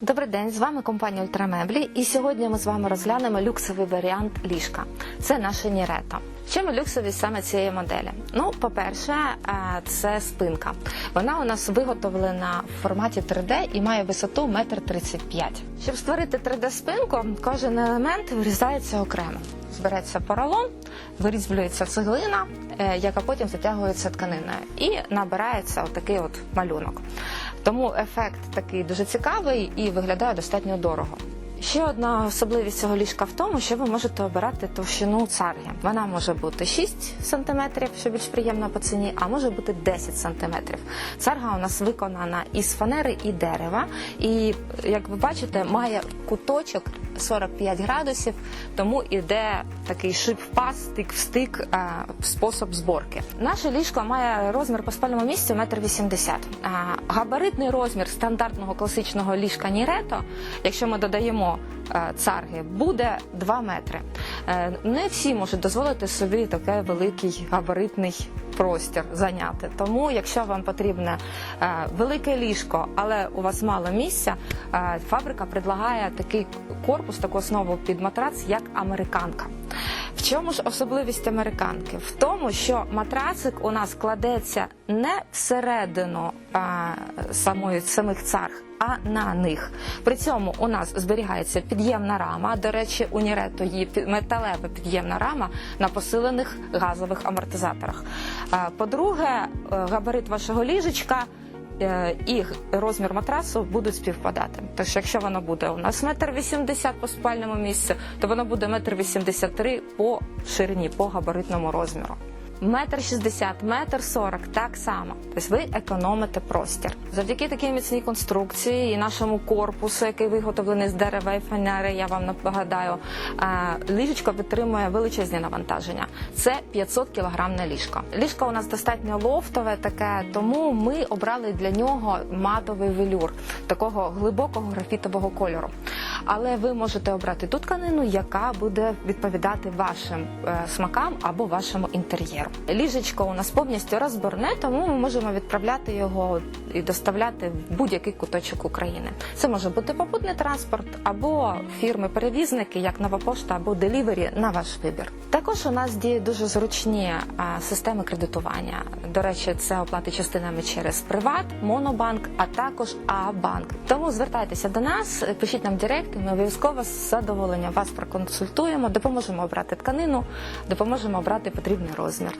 Добрий день, з вами компанія Ультрамеблі, і сьогодні ми з вами розглянемо люксовий варіант ліжка. Це наше Нірето. Чим люксовість саме цієї моделі? Ну, по-перше, е, це спинка. Вона у нас виготовлена в форматі 3D і має висоту 1,35 м. Щоб створити 3D-спинку, кожен елемент вирізається окремо. Збереться поролон, вирізблюється цеглина, е, яка потім затягується тканиною, і набирається отакий от малюнок. Тому ефект такий дуже цікавий і виглядає достатньо дорого. Ще одна особливість цього ліжка в тому, що ви можете обирати товщину царги. Вона може бути 6 см, що більш приємно по ціні, а може бути 10 см. Царга у нас виконана із фанери і дерева, і як ви бачите, має куточок 45 градусів, тому іде такий шип-пас, стик в стик е, спосіб зборки. Наше ліжко має розмір по спальному місцю 1,80 м. А Габаритний розмір стандартного класичного ліжка Нірето, якщо ми додаємо е, царги, буде 2 метри. Е, Не всі можуть дозволити собі такий великий габаритний простір зайняти. Тому, якщо вам потрібне е, велике ліжко, але у вас мало місця, е, фабрика предлагає такий корпус, таку основу під матрац, як американка. В чому ж особливість американки? В тому, що матрацик у нас кладеться не всередину а, самої самих царг, а на них. При цьому у нас зберігається під'ємна рама. До речі, у Нірето є металева під'ємна рама на посилених газових амортизаторах. По-друге, е, габарит вашого ліжечка е, і розмір матрасу будуть співпадати. Тож, якщо воно буде у нас метр вісімдесят по спальному місцю, то воно буде метр вісімдесят три по ширині, по габаритному розміру. Метр шістдесят, метр сорок так само. Тобто ви економите простір. Завдяки такій міцній конструкції і нашому корпусу, який виготовлений з дерева і фанери, я вам нагадаю, е, ліжечко витримує величезні навантаження. Це 500 кілограмне ліжко. Ліжко у нас достатньо лофтове, таке, тому ми обрали для нього матовий велюр такого глибокого графітового кольору. Але ви можете обрати ту тканину, яка буде відповідати вашим е, смакам або вашому інтер'єру. Ліжечко у нас повністю розборне, тому ми можемо відправляти його і доставляти в будь-який куточок України. Це може бути попутний транспорт або фірми-перевізники, як нова пошта або делівері на ваш вибір. Також у нас діють дуже зручні системи кредитування. До речі, це оплати частинами через Приват, Монобанк, а також А-банк. Тому звертайтеся до нас, пишіть нам директ, і ми обов'язково з задоволенням вас проконсультуємо, допоможемо обрати тканину, допоможемо обрати потрібний розмір.